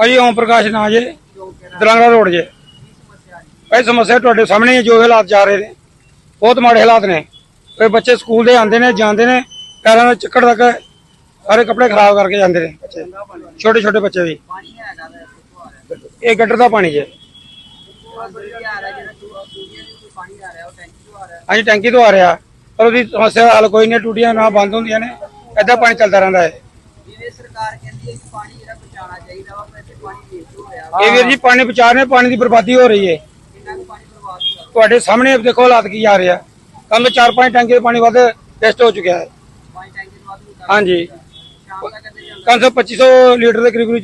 ਭਾਜੀ ਓਮ ਪ੍ਰਕਾਸ਼ ਨਾਂ ਜੇ ਦਰਾਂਗੜਾ ਰੋਡ ਜੇ। ਇਹ ਸਮੱਸਿਆ ਤੁਹਾਡੇ ਸਾਹਮਣੇ ਹੀ, ਜੋ ਹਾਲਾਤ ਜਾ ਰਹੇ ਨੇ। ਬਹੁਤ ਮਾੜੇ ਹਾਲਾਤ ਨੇ। ਕੋਈ ਬੱਚੇ ਸਕੂਲ ਦੇ ਆਉਂਦੇ ਨੇ, ਜਾਂਦੇ ਨੇ, ਪੈਰਾਂ ਦੇ ਚੱਕੜ ਤੱਕ ਸਾਰੇ ਕੱਪੜੇ ਖਰਾਬ ਕਰਕੇ ਜਾਂਦੇ ਨੇ। ਬੱਚੇ ਛੋਟੇ ਛੋਟੇ ਬੱਚੇ ਵੀ। ਪਾਣੀ ਇਹ ਗੱਟਰ ਦਾ ਪਾਣੀ ਜੇ। ਹਾਂਜੀ, ਟੈਂਕੀ ਤੋਂ ਆ ਰਿਹਾ। ਪਰ ਉਹਦੀ ਸਮੱਸਿਆ ਦਾ ਹੱਲ ਕੋਈ ਨਹੀਂ, ਟੂਟੀਆਂ ਨਾ ਬੰਦ ਹੁੰਦੀਆਂ ਨੇ। ਏਦਾਂ ਪਾਣੀ ਚੱਲਦਾ ਰਹਿੰਦਾ ਹੈ। ਜਿਵੇਂ ਸਰਕਾਰ ਕਹਿੰਦੀ ਪਾਣੀ ਜਿਹੜਾ ਬਚਾਉਣਾ ਚਾਹੀਦਾ ਵਾ ਪਰ ਇੱਥੇ ਪਾਣੀ ਵੇਸਟ ਹੋ ਰਿਹਾ ਇਹ ਵੀਰ ਜੀ ਪਾਣੀ ਬਚਾ ਰਹੇ ਪਾਣੀ ਦੀ ਬਰਬਾਦੀ ਹੋ ਰਹੀ ਹੈ। ਕਿੰਨਾ ਕੁ ਪਾਣੀ ਬਰਬਾਦ ਹੋ ਰਿਹਾ ਤੁਹਾਡੇ ਸਾਹਮਣੇ ਦੇਖੋ ਹਾਲਾਤ ਕੀ ਆ ਰਿਹਾ ਕੱਲ ਚਾਰ ਪੰਜ ਟੈਂਕੀ ਦਾ ਪਾਣੀ ਵੱਧ ਵੇਸਟ ਹੋ ਚੁੱਕਿਆ ਹੈ। ਪਾਣੀ ਟੈਂਕੀ ਤੋਂ ਵੱਧ ਹੁੰਦਾ। ਹਾਂਜੀ। ਸ਼ਾਮ ਤੱਕ ਕਹਿੰਦੇ ਜਾਂਦਾ 500 2500 ਲੀਟਰ ਦੇ ਕਰੀਬ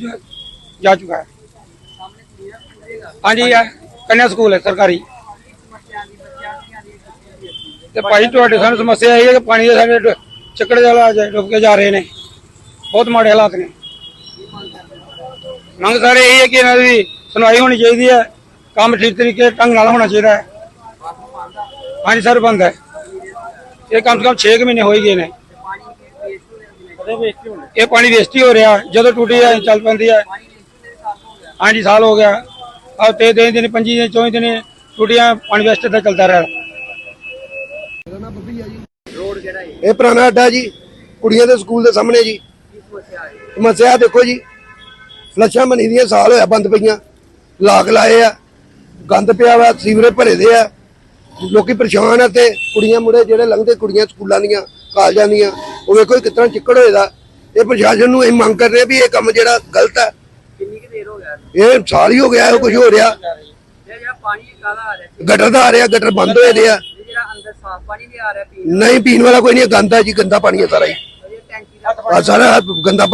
ਜਾ ਚੁੱਕਾ ਹੈ। ਸਾਹਮਣੇ ਕਲੀਅਰ ਹੋਏਗਾ। ਹਾਂਜੀ ਇਹ ਕੰਨਿਆ ਸਕੂਲ ਹੈ ਸਰਕਾਰੀ। ਦੀ ਬੱਚਿਆਂ ਦੀਆਂ ਦੀ ਬੱਚਿਆਂ ਦੀ ਅੱਛੀ ਤੇ ਭਾਈ ਤੁਹਾਡੇ ਸਾਨੂੰ ਸਮੱਸਿਆ ਇਹ ਹੈ ਕਿ ਪਾਣੀ ਦੇ ਸਾਡੇ ਡੁ- ਚੱਕੜ ਜਲਾ ਡੁੱਬ ਕੇ ਜਾ ਰਹੇ ਨੇ। ਬਹੁਤ ਮਾੜੇ ਹਾਲਾਤ ਨੇ। ਮੰਗ ਸਾਰੇ ਇਹ ਹੈ ਕਿ ਇਹਨਾਂ ਦੀ ਸੁਣਵਾਈ ਹੋਣੀ ਚਾਹੀਦੀ ਹੈ, ਕੰਮ ਠੀਕ ਤਰੀਕੇ ਢੰਗ ਨਾਲ ਹੋਣਾ ਚਾਹੀਦਾ ਹੈ। ਹਾਂਜੀ ਸਰ, ਬੰਦ ਹੈ। ਇਹ ਕਮ ਸੇ ਕਮ 6 ਮਹੀਨੇ ਹੋ ਗਏ ਨੇ। ਇਹ ਪਾਣੀ ਵੇਸਟ ਹੀ ਹੋ ਰਿਹਾ। ਜਦੋਂ ਟੂਟੀ ਹੈ ਚੱਲ ਪੈਂਦੀ ਹੈ। ਹਾਂਜੀ, ਸਾਲ ਹੋ ਗਿਆ। ਆ ਤੇ ਦਿਨ ਦਿਨ, ਪੰਜੀ ਦਿਨ, ਚੌਵੀ ਦਿਨ ਟੂਟੀਆਂ, ਪਾਣੀ ਵੇਸਟ ਦਾ ਚੱਲਦਾ ਰਿਹਾ। ਇਹ ਪੁਰਾਣਾ ਅੱਡਾ ਜੀ, ਕੁੜੀਆਂ ਦੇ ਸਕੂਲ ਦੇ ਸਾਹਮਣੇ ਜੀ। ਸਮੱਸਿਆ ਦੇਖੋ ਜੀ। ਫਲਸ਼ਾਂ ਬਣੀ ਦੀਆਂ ਸਾਲ ਹੋਇਆ ਬੰਦ ਪਈਆਂ। ਲਾਗ ਲਾਏ ਆ। ਗੰਦ ਪਿਆ ਵਾ ਸੀਵਰੇ ਭਰੇ ਦੇ ਆ। ਲੋਕੀ ਪਰੇਸ਼ਾਨ ਆ ਤੇ ਕੁੜੀਆਂ ਮੁੰਡੇ ਜਿਹੜੇ ਲੰਘਦੇ ਕੁੜੀਆਂ ਸਕੂਲਾਂ ਦੀਆਂ ਕਾਲਜਾਂ ਦੀਆਂ ਉਹ ਵੇਖੋ ਕਿਸ ਤਰ੍ਹਾਂ ਚਿੱਕੜ ਹੋਏਦਾ ਇਹ ਪ੍ਰਸ਼ਾਸਨ ਨੂੰ ਇਹ ਮੰਗ ਕਰ ਰਹੇ ਵੀ ਇਹ ਕੰਮ ਜਿਹੜਾ ਗਲਤ ਹੈ ਕਿੰਨੀ ਕੁ ਦੇਰ ਹੋ ਗਿਆ? ਇਹ ਸਾਲ ਹੀ ਹੋ ਗਿਆ ਇਹ ਕੁਝ ਹੋ ਰਿਹਾ। ਗਟਰ ਦਾ ਆ ਰਿਹਾ ਗਟਰ ਬੰਦ ਹੋਏ ਦੇ ਆ। ਨਹੀਂ ਪੀਣ ਵਾਲਾ ਕੋਈ ਨਹੀਂ ਗੰਦਾ ਜੀ ਗੰਦਾ ਪਾਣੀ ਹੈ ਸਾਰਾ ਹੀ। ਸਾਰਾ ਗੰਦਾ